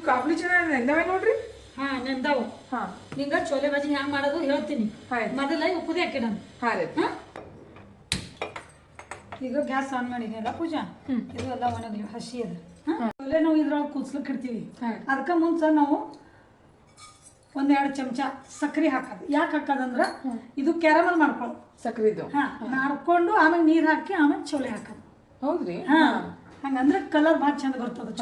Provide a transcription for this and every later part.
ಇವು ಕಾಬುಲಿ ಚನ ನೆಂದವೆ ನೋಡ್ರಿ? ಹಾ ನೆಂದಾವು. ಹಾ. ನಿಂಗ ಚೋಲೆ ಬಾಜಿ ಹ್ಯಾಂಗ ಮಾಡೋದು ಹೇಳ್ತೀನಿ. ಆಯ್ತು. ಮೊದಲ ಕುದಿ ನಾನು. ಹಾ ರೀ. ಹಾ? ಈಗ ಗ್ಯಾಸ್ ಆನ್ ಮಾಡಿದ್ನಲ್ಲ ಪೂಜಾ? ಇದು ಎಲ್ಲ ಒಣಗ್ಲಿ ಹಸಿ ಅದ. ಚೋಲೆ ನಾವು ಇದ್ರೊಳಗೆ ಕುದ್ಸ್ಲಿಕ್ಕೆ ಇಡ್ತೀವಿ ಹಾ. ಅದಕ್ಕೆ ಮುಂಚೆ ನಾವು ಒಂದೆರಡು ಚಮಚ ಸಕ್ಕರೆ ಹಾಕೋದು. ಯಾಕೆ ಹಾಕೋದಂದ್ರೆ ಇದು ಕ್ಯಾರಮಲ್ ಮಾಡ್ಕೊಳ್ಳೋದು ಸಕ್ರಿದು. ಹಾ ಮಾಡ್ಕೊಂಡು ಆಮೇಲೆ ನೀರು ಹಾಕಿ ಆಮೇಲೆ ಚೋಲೆ ಹಾಕೋದು. ಹೌದ್ರಿ? ಹಾ. ಹಂಗಂದ್ರೆ ಕಲರ್ ಭಾಳ ಚಂದ ಬರ್ತದೆ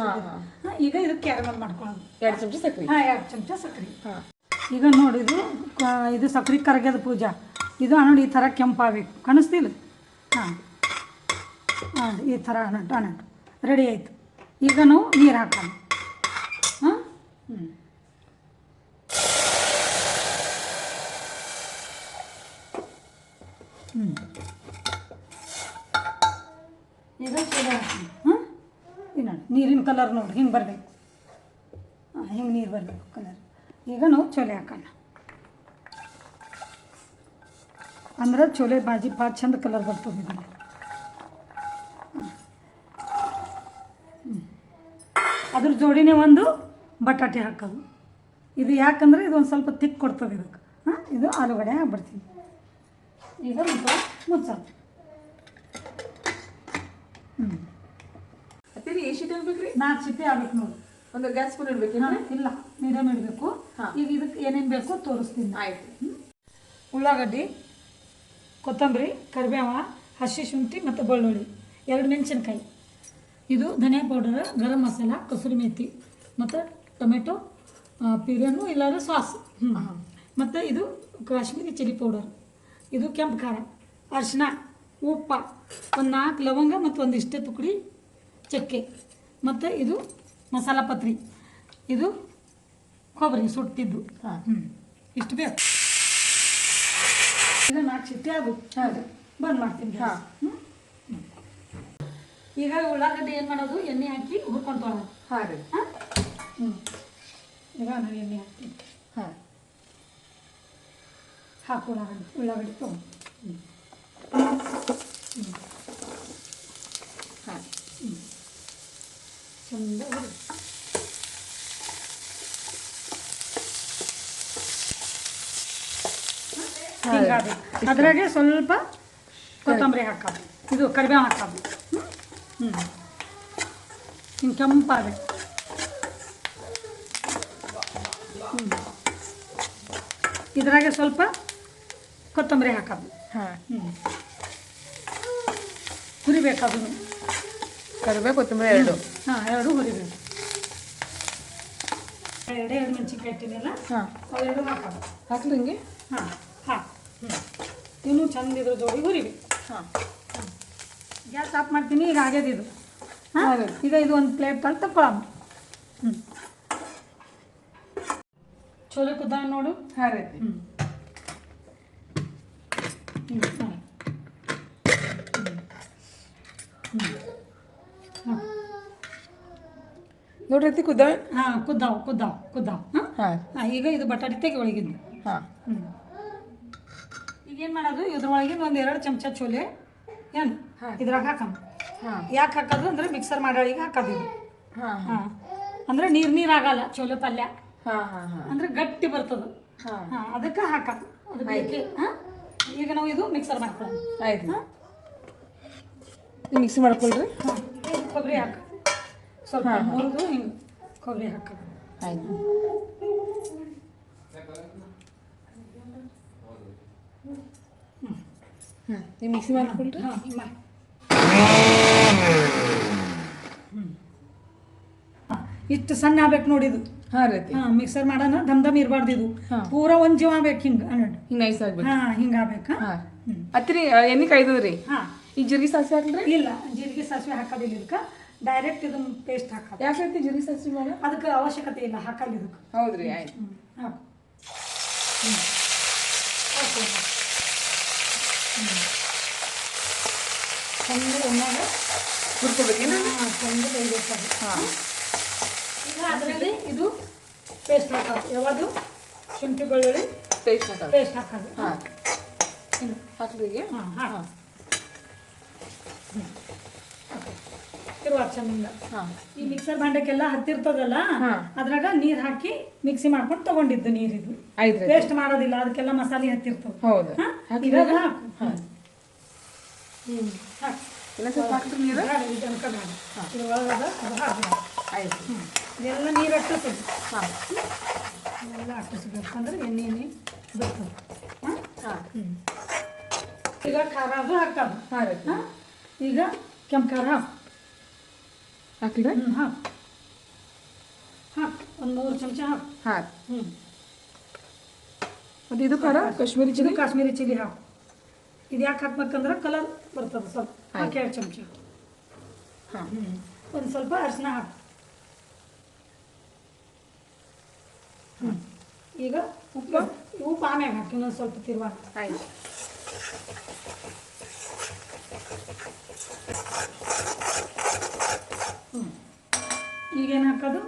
ಈಗ ಇದು ಕ್ಯಾರಮಲ್ ಮಾಡ್ಕೊಳ್ಳೋದು. ಎರಡು ಚಮಚ ಸಕ್ರಿ. ಹಾ ಎರಡು ಚಮಚ ಸಕ್ಕರೆ ಹಾ. ಈಗ ನೋಡಿ ಇದು ಸಕ್ರೆ ಕರಗ್ಯದ ಪೂಜಾ. ಇದು ನೋಡಿ ಈ ಥರ ಕೆಂಪಾಗಬೇಕು. ಕಾಣಿಸ್ತಿಲ್ಲ? ಹಾಂ. ಹಾಂ ಈ ಥರ ಅಣ್ಣ ಅನಂಟು ರೆಡಿ ಆಯಿತು. ಈಗ ನಾವು ನೀರು ಹಾಕೋಣ. ಹಾಂ? ಹ್ಞೂ ಈಗ ಚಲೋ ಹಾಕೋಣ ಹಾಂ ಈಗ ನೋಡಿ ನೀರಿನ ಕಲರ್ ನೋಡಿ, ಹಿಂಗೆ ಬರಬೇಕು. ಹಿಂಗೆ ನೀರು ಬರಬೇಕು ಕಲರ್. ಈಗ ನಾವು ಚೊಲೆ ಹಾಕೋಣ. ಅಂದ್ರೆ ಚೊಲೆ ಬಾಜಿ ಭಾಳ ಚಂದ ಕಲರ್ ಬರ್ತದೆ. ಅದ್ರ ಜೋಡಿನೇ ಒಂದು ಬಟಾಟೆ ಹಾಕೋದು. ಇದು ಯಾಕಂದ್ರೆ ಇದು ಸ್ವಲ್ಪ ತಿಕ್ ಕೊಡ್ತದೆ ಇದಕ್ಕೆ. ಹಾಂ, ಇದು ಆಲೂಗಡ್ಡೆ ಹಾಕ್ಬಿಡ್ತೀನಿ ಈಗ ಮುಚ್ಚ ಮುಚ್ಚ ಹ್ಞೂ ಅತ್ತೀರಿ ಎಷ್ಟು ಶೀಟ್ ಇರ್ಬೇಕ್ರಿ ನಾಲ್ಕು ಸಿಪ್ಪೆ ಆಗ್ಬೇಕು ನೋಡಿ. ಒಂದು ಗ್ಯಾಸ್ ಸ್ಪೂನ್ ಇಡ್ಬೇಕು ಇಲ್ಲ ಮೀಡಿಯಮ್ ಇಡಬೇಕು ಈಗ ಇದಕ್ಕೆ ಏನೇನು ಬೇಕೋ ತೋರಿಸ್ತೀನಿ ಆಯ್ತು. ಉಳ್ಳಾಗಡ್ಡಿ ಕೊತ್ತಂಬರಿ ಕರಿಬೇವ ಹಸಿ ಶುಂಠಿ ಮತ್ತು ಬೆಳ್ಳುಳ್ಳಿ. ಎರಡು ಮೆಣಸಿನ್ಕಾಯಿ. ಇದು ಧನಿಯಾ ಪೌಡರ್ ಗರಂ ಮಸಾಲ ಕಸೂರಿ ಮೇಥಿ ಮತ್ತು ಟೊಮೆಟೊ ಪಿರಿಯನ್ನು ಇಲ್ಲಾಂದ್ರೆ ಸಾಸ್. ಮತ್ತು ಇದು ಕಾಶ್ಮೀರಿ ಚಿಲ್ಲಿ ಪೌಡರ್ ಇದು ಕೆಂಪು ಖಾರ ಅರಿಶಿನ ಉಪ್ಪ ಒಂದು ನಾಲ್ಕು ಲವಂಗ ಮತ್ತು ಒಂದು ಇಷ್ಟೇ ತುಕಡಿ ಚಕ್ಕೆ. ಮತ್ತು ಇದು ಮಸಾಲ ಪತ್ರಿ. ಇದು ಕೊಬ್ಬರಿ ಸುಟ್ಟಿದ್ದು. ಹಾಂ. ಹ್ಞೂ ಇಷ್ಟು ಬೇಕು. ಇದು ನಾಲ್ಕು ಸಿಟ್ಟಿ ಆಗು ಬಂದ್ ಮಾಡ್ತೀನಿ ಹಾ. ಹ್ಞೂ. ಈಗ ಉಳ್ಳಾಗಡ್ಡಿ ಏನು ಮಾಡೋದು? ಎಣ್ಣೆ ಹಾಕಿ ಹುರ್ಕೊಂತೋಳ ಹಾ ಹಾಂ? ಹ್ಞೂ ಈಗ ನಾನು ಎಣ್ಣೆ ಹಾಕ್ತೀನಿ. ಹಾಂ. ಹಾಕು ಉಳ್ಳಾಗಡ್ಡಿ. ಉಳ್ಳಾಗಡ್ಡಿ ತೊಗೊಂಡು. ಹಾ ಚಂದ ಹುರಿ ಅದ್ರಾಗೆ ಸ್ವಲ್ಪ ಕೊತ್ತಂಬರಿ ಹಾಕೋದು. ಇದು ಕರಿಬೇವು ಹಾಕೋದು. ಹ್ಞೂ ಹಿಂಗೆ ಕೆಂಪಾಗಬೇಕು ಹ್ಞೂ ಇದ್ರಾಗೆ ಸ್ವಲ್ಪ ಕೊತ್ತಂಬರಿ ಹಾಕೋದು. ಹಾಂ. ಹ್ಞೂ ಹುರಿಬೇಕು ಅದನ್ನು. ಕರಿಬೇವು ಕೊತ್ತಂಬರಿ ಎರಡು. ಹಾಂ ಎರಡು ಹುರಿಬೇಕು ಎರಡೇ ಎರಡು ಮೆಣಸಿನ್ಕಾಯಿ ಇಟ್ಟಿದ್ದೆಲ್ಲ ಹಾಂ. ಅವೆರಡು ಹಾಕೋದು ಹಾಕ್ದಂಗೆ ಹಾಂ ಹಾಂ. ಹ್ಞೂ ಇನ್ನೂ ಚಂದ ಇದ್ರ ಜೋಡಿ ಹುರಿಬೇಕು ಹಾಂ. ಗ್ಯಾಸ್ ಆಫ್ ಮಾಡ್ತೀನಿ ಈಗ ಆಗ್ಯದ ಇದು. ಹಾಂ? ಈಗ ಇದು ಒಂದು ಪ್ಲೇಟ್ ತಂದು ತಗೊಳಮ್ಮ ಹ್ಞೂ ಚೋಲೆ ಕುದ್ದಾವ ನೋಡು. ಹಾಂ ರೀ ಹ್ಞೂ ಹ್ಞೂ ನೋಡ್ರಿ ಕುದ್ದಾವೆ? ಹಾಂ ಕುದ್ದಾವ ಕುದ್ದಾವ ಕುದ್ದಾವ. ಹಾಂ? ಹಾ. ಈಗ ಇದು ಬಟಾಟೆ ತೆಗಿ ಒಳಗಿದ್ದು. ಹಾಂ. ಈಗೇನು ಮಾಡೋದು? ಇದ್ರೊಳಗಿನ ಒಂದು ಎರಡು ಚಮಚ ಚೋಲೆ ಏನು ಇದ್ರಾಗ ಹಾಕಮ್ಮ ಹಾಂ. ಯಾಕೆ ಹಾಕೋದು ಅಂದ್ರೆ ಮಿಕ್ಸರ್ ಮಾಡೋಳಿಗೆ ಹಾಕೋದು ಇದು. ಹಾ ಹಾಂ. ಅಂದರೆ ನೀರು ನೀರು ಆಗಲ್ಲ ಚೋಲೆ ಪಲ್ಯ. ಹಾ ಹಾ ಹಾ. ಅಂದರೆ ಗಟ್ಟಿ ಬರ್ತದೆ. ಹಾಂ. ಹಾಂ ಅದಕ್ಕೆ ಹಾಕೋದು. ಅದು ಬೇಕೇ ಹಾಂ? ಈಗ ನಾವು ಇದು ಮಿಕ್ಸರ್ ಮಾಡ್ಕೊಳ್ಳೋಣ ಆಯ್ತು. ಹಾಂ? ಮಿಕ್ಸ್ ಮಾಡ್ಕೊಳ್ರಿ. ಹಾಂ ಕೊಬ್ಬರಿ ಹಾಕೋದು ಸ್ವಲ್ಪ ಮುರಿದು ಹಿಂಗೆ ಕೊಬ್ಬರಿ ಹಾಕೋದು ಆಯ್ತು. ಹ್ಞೂ ನೀವು ಮಿಕ್ಸಿ ಮಾಡ್ಕೊಳ್ರಿ. ಹಾಂ ಮಾಡಿ ಇಷ್ಟು ಸಣ್ಣ ಆಗ್ಬೇಕು ನೋಡಿದು ಹಾಂ ರೀ ಹಾಂ ಮಿಕ್ಸರ್ ಮಾಡೋಣ. ದಮ್ ದಮ್ ಇರಬಾರ್ದು ಇದು. ಹಾ. ಪೂರ ಒಂದು ಜೀವ ಆಗ್ಬೇಕು ಹಿಂಗೆ ಹಿಂಗೆ ನೈಸ್ ಆಗ್ಬೇಕು. ಹಾಂ ಹಿಂಗೆ ಆಗ್ಬೇಕು? ಹಾಂ. ಹಾಂ. ಅತ್ತಿರಿ ಎಣ್ಣೆ ಕಾಯ್ದದ್ರಿ? ಹಾಂ. ಈಗ ಜೀರಿಗೆ ಸಾಸಿವೆ ಹಾಕಿದ್ರಿ ಇಲ್ಲ ಜೀರಿಗೆ ಸಾಸಿವೆ ಹಾಕೋದಿಲ್ಲ ಇದಕ್ಕೆ. ಡೈರೆಕ್ಟ್ ಇದನ್ನ ಪೇಸ್ಟ್ ಹಾಕೋದು. ಯಾಕೈತಿ ಜೀರಿಗೆ ಸಾಸಿವೆ ಮೇಲೆ ಅದಕ್ಕೆ ಅವಶ್ಯಕತೆ ಇಲ್ಲ ಹಾಕಲ್ಲ ಇದಕ್ಕೆ ಹೌದ್ರಿ ಆಯ್ತು. ಹ್ಞೂ ಹಾಕು. ಹ್ಞೂ ಹ್ಞೂ ಚಂದ ಎಣ್ಣೆಗೆ ಹುರ್ಕೋಬೇಕೇನು ಹಾಂ ಚಂದ ಬೇಯಬೇಕು ಹಾಂ. ಈಗ ಅದರಲ್ಲಿ ಇದು ಪೇಸ್ಟ್ ಹಾಕೋದು. ಯಾವುದು? ಶುಂಠಿ ಬೆಳ್ಳುಳ್ಳಿ ಪೇಸ್ಟ್ ಹಾಕೋದು. ಪೇಸ್ಟ್ ಹಾಕೋದು. ಹಾಂ. ಹಾಕ್ಲಿಗೆ ಹಾಂ ಹಾಂ. ತಿರುವ ಚಂದ ಹಾ. ಈ ಮಿಕ್ಸರ್ ಭಾಂಡಕ್ಕೆಲ್ಲ ಹತ್ತಿರ್ತದಲ್ಲ. ಅದ್ರಾಗ ನೀರ್ ಹಾಕಿ ಮಿಕ್ಸಿ ಮಾಡ್ಕೊಂಡು ತಗೊಂಡಿದ್ದು ನೀರಿದು ಐದ್ರಿ ವೇಸ್ಟ್ ಮಾಡೋದಿಲ್ಲ ಅದಕ್ಕೆಲ್ಲ ಮಸಾಲೆ ಹತ್ತಿರ್ತದ. ಹೌದು. ಹಾ? ಹಾಕಿದ್ರೆ ಇವಾಗ ಹಾಕು. ನೀರು? ಇದು. ಇದು. ಇದೆಲ್ಲ ನೀರು ಅಟ್ಟಿಸೋದು ಹಾ. ಎಲ್ಲ ಅಟ್ಟಿಸ್ಬೇಕು ಅಂದ್ರೆ ಎಣ್ಣೆ ಬರ್ತದೆ ಹಾಂ? ಹಾ. ಹ್ಮ್. ಈಗ ಖಾರ ಅದು ಹಾಕೋದು ಈಗ ಕೆಂಪು ಖಾರ ಹಾಕು. ಹಾಕ್ಲಿರಿ ಹ್ಞೂ ಹಾಕು ಹಾಕು ಒಂದು ಮೂರು ಚಮಚ ಹಾಕು ಹಾ ಹ್ಞೂ ಮತ್ತೆ ಇದು ಖಾರ ಕಾಶ್ಮೀರಿ ಇದು ಚಿಲ್ಲಿ ಕಾಶ್ಮೀರಿ ಚಿಲ್ಲಿ ಹಾಕು ಇದು ಯಾಕೆ ಹಾಕ್ಬೇಕಂದ್ರೆ ಕಲರ್ ಬರ್ತದೆ ಸ್ವಲ್ಪ ಹಾಕಿ ಎರಡು ಚಮಚ ಹಾ ಹ್ಞೂ ಒಂದು ಸ್ವಲ್ಪ ಅರಿಶಿನ ಹಾಕು ಹ್ಞೂ ಈಗ ಉಪ್ಪು ಉಪ್ಪು ಆಮ್ಯಾಗ ಹಾಕಿ ಇನ್ನೊಂದು ಸ್ವಲ್ಪ ತಿರುವಾಗ ಆಯ್ತು ಈಗೇನು ಹಾಕೋದು?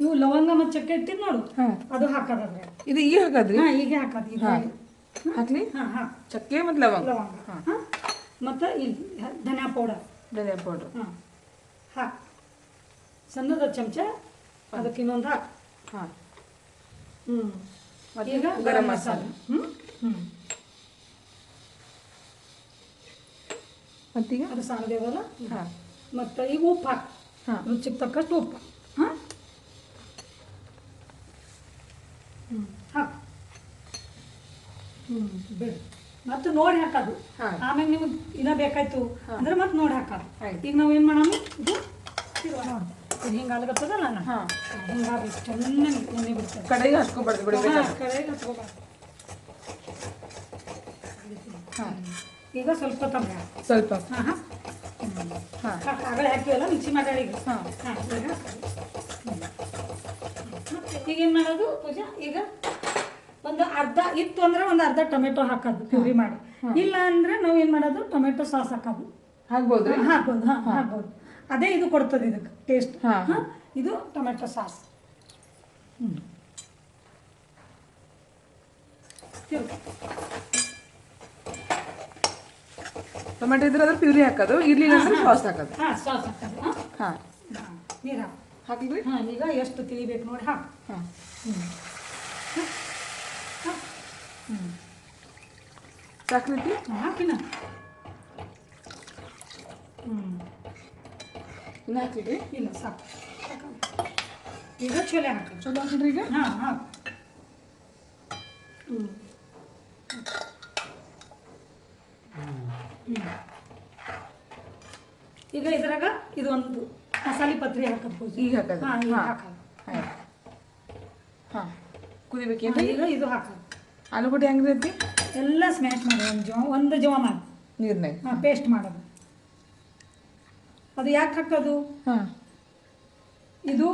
ನೀವು ಲವಂಗ ಮತ್ತು ಚಕ್ಕೆ ಇಟ್ಟಿದ್ ನೋಡು. ಹಾ. ಅದು ಹಾಕೋದ್ರೆ ಇದು ಈಗ ಹಾಕದ್ರಿ? ಹಾಂ ಈಗ ಹಾಕೋದು ಈಗ. ಹಾಕ್ಲಿ? ಹಾಂ ಹಾಂ. ಚಕ್ಕೆ ಮತ್ತು ಲವಂಗ. ಲವಂಗ. ಹಾಂ. ಮತ್ತು ಇಲ್ಲಿ ಧನಿಯಾ ಪೌಡರ್. ಧನಿಯಾ ಪೌಡರ್. ಹಾಂ. ಹಾಕಿ ಸಣ್ಣದ ಚಮಚ ಅದಕ್ಕೆ ಇನ್ನೊಂದು ಹಾಕಿ. ಹಾಂ. ಹ್ಞೂ ಈಗ ಗರಂ. ಮಸಾಲೆ. ಹ್ಞೂ ಹ್ಞೂ ಮತ್ತೀಗ? ಅದು ಸಾಣದೇವಲ್ಲ ಹಾಂ. ಮತ್ತು ಈಗ ಉಪ್ಪು ಹಾಕು. ಹಾ. ರುಚಿಗೆ ತಕ್ಕಷ್ಟು ಉಪ್ಪು. ಹಾಂ? ಹ್ಞೂ ಹಾಕು. ಹ್ಞೂ ಬಿಡು. ಮತ್ತು ನೋಡಿ ಹಾಕೋದು. ಆಮೇಲೆ ನಿಮಗೆ ಇನ್ನ ಬೇಕಾಯ್ತು ಅಂದ್ರೆ ಮತ್ತೆ ನೋಡಿ ಹಾಕೋದು. ಈಗ ನಾವು ಏನು ಮಾಡೋಣ? ಇದು ಹಿಂಗೆ ಆಗ್ಲತ್ತದಲ್ಲ ನಾನು ಹಾ. ಹಿಂಗಾಗಬೇಕು ಚೆನ್ನಾಗಿ ಎಣ್ಣೆ ಬಿಡ್ತದೆ. ಕಡೆಗೆ ಹಚ್ಕೊಬಾರ್ದು ಬಿಡಿ ಹಾ, ಕಡೆಗೆ ಹಚ್ಕೋಬಾರ್ದು. ಈಗ ಸ್ವಲ್ಪ ತಂಬ ಸ್ವಲ್ಪ. ಹಾಂ ಹಾ. ಆಗಲೇ ಹಾಕಿವಲ್ಲ ಮಿಕ್ಸಿ ಮಾಡಿ ಈಗ. ಹಾ. ಹಾಂ ಈಗ ಈಗ ಏನು ಮಾಡೋದು ಪೂಜಾ? ಈಗ ಒಂದು ಅರ್ಧ ಇತ್ತು ಅಂದ್ರೆ ಒಂದು ಅರ್ಧ ಟೊಮೆಟೊ ಹಾಕೋದು ಪ್ಯೂರಿ ಮಾಡಿ. ಇಲ್ಲ ಅಂದ್ರೆ ನಾವು ಏನು ಮಾಡೋದು ಟೊಮೆಟೊ ಸಾಸ್ ಹಾಕೋದು. ಹಾಕ್ಬೋದು ಹಾಕ್ಬೋದು ಹಾಂ ಹಾಕ್ಬೋದು. ಅದೇ ಇದು ಕೊಡ್ತದೆ ಇದಕ್ಕೆ ಟೇಸ್ಟ್ ಹಾ. ಹಾಂ ಇದು ಟೊಮೆಟೊ ಸಾಸ್. ಹ್ಞೂ ಟೊಮೆಟೊ ಇದ್ರೆ ಅದ್ರ ಪ್ಯೂರಿ ಹಾಕೋದು ಇರ್ಲಿಲ್ಲ ಅಂದ್ರೆ ಸಾಸ್ ಹಾಕೋದು. ಹಾಂ ಸಾಸ್ ಹಾಕೋದು ಹಾಂ? ನೀರು ಹಾಕು. ಹಾಕಿದ್ರಿ ಹಾಂ ಈಗ ಎಷ್ಟು ತಿಳಿಬೇಕು ನೋಡಿ ಹಾಂ. ಹಾ. ಹ್ಞೂ ಸಾಕ್ರೀತಿ ಹಾಕಿನ. ಹ್ಞೂ ಇನ್ನು ಹಾಕಿದ್ರಿ ಇಲ್ಲ ಸಾಕು. ಈಗ ಚೋಲೆ ಹಾಕಿ. ಚಲೋ ಹಾಕಿಡ್ರಿ ಈಗ? ಹಾಂ ಹಾಂ ಹ್ಞೂ ಈಗ ಇದ್ರಾಗ ಇದು ಒಂದು ಮಸಾಲೆ ಪತ್ರಿ ಹಾಕಬಹುದು. ಈಗ ಹಾಕೋದು. ಹಾಂ ಈಗ ಹಾಕೋದು. ಹಾ. ಈಗ ಇದು ಹಾಕೋದು. ಆಲೂಗಡ್ಡೆ ಹೆಂಗ್ರಿ ಐತಿ ಎಲ್ಲ ಸ್ಮ್ಯಾಶ್ ಮಾಡಿ ಒಂದು ಜವ ಒಂದು ಜವ ಮಾಡಿ. ನೀರ್ನಾಗ. ಹಾಂ ಪೇಸ್ಟ್ ಮಾಡೋದು. ಅದು ಯಾಕೆ ಹಾಕೋದು? ಹಾ. ಇದು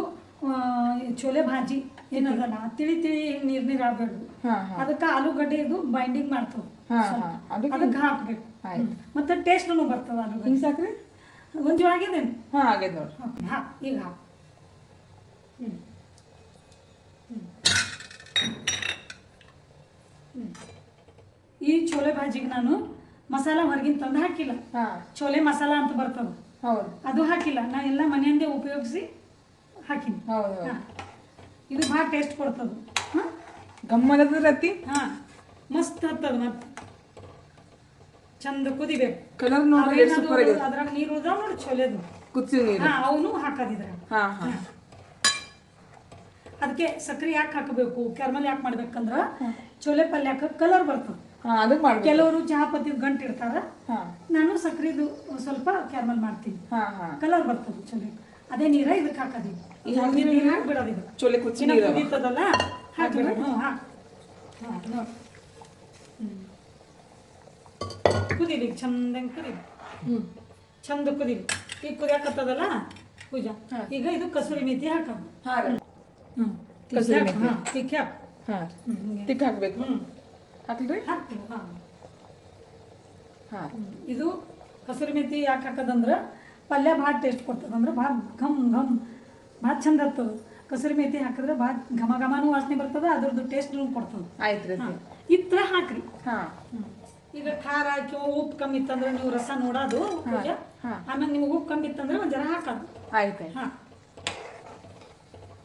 ಚೋಲೆ ಭಾಜಿ ಏನದಲ್ಲ ತಿಳಿ ತಿಳಿ ನೀರ್ ನೀರು ಆಗಬೇಕು ಹಾ ಹಾ. ಅದಕ್ಕೆ ಆಲೂಗಡ್ಡೆ ಇದು ಬೈಂಡಿಂಗ್ ಮಾಡ್ತವೆ. ಅದಕ್ಕೆ ಹಾಕ್ಬೇಕು. ಆಯ್ತು. ಮತ್ತೆ ಟೇಸ್ಟ್ನು ಬರ್ತದೆ ಆಲೂಗಡ್ಡೆ. ಸಾಕ್ರಿ? ಒಂದು ಜೋ ಆಗಿದೆ ಹಾ ಆಗೈತೆ ನೋಡ್ರಿ ಹಾಂ ಈಗ ಹಾಂ ಹ್ಞೂ ಈ ಚೋಲೆ ಭಾಜಿಗೆ ನಾನು ಮಸಾಲ ಹೊರಗಿನ ತಂದು ಹಾಕಿಲ್ಲ. ಹಾಂ. ಚೋಲೆ ಮಸಾಲ ಅಂತ ಬರ್ತದೆ. ಹೌದು. ಅದು ಹಾಕಿಲ್ಲ. ನಾ ಎಲ್ಲ ಮನೆಯಿಂದೇ ಉಪಯೋಗಿಸಿ ಹಾಕಿನಿ. ಹೌದು ಹೌದು. ಇದು ಭಾಳ ಟೇಸ್ಟ್ ಕೊಡ್ತದೆ. ಹಾಂ. ಗಮ್ಮನದ ರತಿ. ಹಾಂ. ಮಸ್ತ್ ಹತ್ತದ ಮತ್ತೆ. ಚಂದ ಕುದಿಬೇಕು. ಕಲರ್ ನೋಡ್ರಿ ಸೂಪರ್ ಆಗಿದೆ ಅದ್ರಾಗ ನೀರು ಉಳ್ದಾವ ನೋಡಿ ಚೊಲೇದು. ಕುದಿಸಿ ನೀರು. ಹಾ ಅವನು ಹಾಕೋದಿದ್ರ. ಹಾ ಹಾ. ಅದಕ್ಕೆ ಸಕ್ಕರೆ ಯಾಕೆ ಹಾಕಬೇಕು? ಕ್ಯಾರ್ಮಲ್ ಯಾಕೆ ಮಾಡ್ಬೇಕಂದ್ರ ಚೋಲೆ ಪಲ್ಯಕ್ಕೆ ಕಲರ್ ಬರ್ತದೆ. ಕೆಲವರು ಚಹಾ ಪತ್ತಿ ಗಂಟು ಇರ್ತಾರ ನಾನು ಸಕ್ಕರೆದು ಸ್ವಲ್ಪ ಕ್ಯಾರ್ಮಲ್ ಮಾಡ್ತೀನಿ. ಹಾ ಹಾ. ಕಲರ್ ಬರ್ತದೆ ಚೊಲೆ. ಅದೇ ನೀರ ಇದಕ್ಕೆ ಹಾಕೋದಿಲ್ಲ ನೀರು ಹಾಕ್ಬಿಡೋದು ಇದು. ಚೋಲೆ ಕುದಿತದಲ್ಲ? ಹಾಕಿಬಿಡ. ಹ್ಞೂ ಹಾಂ ಹಾಂ ನೋಡಿ ಹ್ಞೂ ಕುದೀಲಿ ಚಂದಂಗೆ ಕುದೀಲಿ. ಹ್ಞೂ ಚಂದ ಕುದೀಲಿ. ಈಗ ಕುದಿಯಾಕತ್ತದಲ್ಲ? ಪೂಜಾ. ಈಗ ಇದು ಕಸೂರಿ ಮೇಥಿ ಹಾಕೋದು ಹ್ಞೂ ಕಸೂರಿ ಮೇಥಿ. ಹಾಂ ತಿಕ್ಕಿ ಹಾಕು. ಹಾ. ಹ್ಞೂ ಹಾಕಬೇಕು. ಹ್ಞೂ ಹಾಕಿದ್ರಿ ಹಾಕ್ತೀವಿ ಹಾಂ. ಹಾ. ಇದು ಕಸೂರಿ ಮೇಥಿ ಯಾಕೆ ಹಾಕೋದಂದ್ರೆ ಪಲ್ಯ ಭಾಳ ಟೇಸ್ಟ್ ಕೊಡ್ತದೆ ಅಂದ್ರೆ ಭಾಳ ಘಮ್ ಘಮ್ ಭಾಳ ಚಂದ ಇರ್ತದೆ ಕಸೂರಿ ಮೇಥಿ ಹಾಕಿದ್ರೆ ಭಾಳ ಘಮ ಘಮನೂ ವಾಸನೆ ಬರ್ತದೆ ಅದ್ರದ್ದು ಟೇಸ್ಟ್ನು ಕೊಡ್ತದೆ. ಆಯ್ತು ರೀ ಹಾಂ. ಇತ್ರ ಹಾಕ್ರಿ. ಹಾ. ಈಗ ಖಾರ ಹಾಕಿ ಉಪ್ಪು ಕಮ್ಮಿ ಇತ್ತಂದ್ರೆ ನೀವು ರಸ ನೋಡೋದು ಪೂಜಾ ಆಮೇಲೆ ನಿಮ್ಗೆ ಉಪ್ಪು ಕಮ್ಮಿ ಇತ್ತಂದ್ರೆ ಒಂದು ಜರ ಹಾಕೋದು. ಆಯ್ತು ಹಾಂ.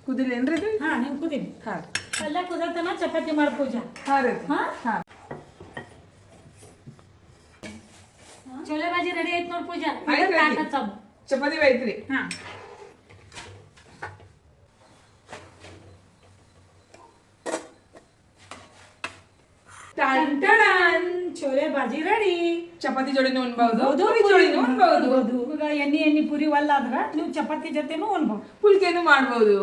ಕುದಿಲೇನ್ರಿ ಇದು? ಹಾಂ ನೀವು ಕುದೀನಿ ಹಾ. ಅಲ್ಲೇ ಕುದತನ ಚಪಾತಿ ಮಾಡಿ ಪೂಜಾ. ಹಾ ರೀ. ಹಾ? ಹಾ. ಚೋಲೆ ಬಾಜಿ ರೆಡಿ ಆಯ್ತು ನೋಡಿ ಪೂಜಾ. ಚಪಾತಿ ಐತ್ರಿ ಹಾಂ. ಟಡನ್. ಬಾಜಿ ರೆಡಿ. ಚಪಾತಿ ಜೋಡಿನೂ ಉಣ್ಬಹುದು ಜೋಡಿನೂ ಉಣ್ಬಹುದು ಈಗ ಎಣ್ಣೆ ಎಣ್ಣೆ ಪುರಿ ಒಲ್ಲ ಆದ್ರೆ ನೀವು ಚಪಾತಿ ಜೊತೆನೂ ಉಣ್ಬಹುದು ಪುಲ್ಕೆನೂ ಮಾಡ್ಬೋದು.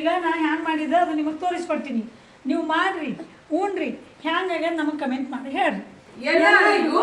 ಈಗ ನಾ ಹ್ಯಾಂಗ್ ಮಾಡಿದ ಅದು ನಿಮಗೆ ತೋರಿಸ್ಕೊಡ್ತೀನಿ. ನೀವು ಮಾಡ್ರಿ ಉಣ್ರಿ ಹ್ಯಾಂಗಾಗ್ಯದ ನಮಗೆ ಕಮೆಂಟ್ ಮಾಡಿ ಹೇಳ್ರಿ. ಎಲ್ಲರಿಗೂ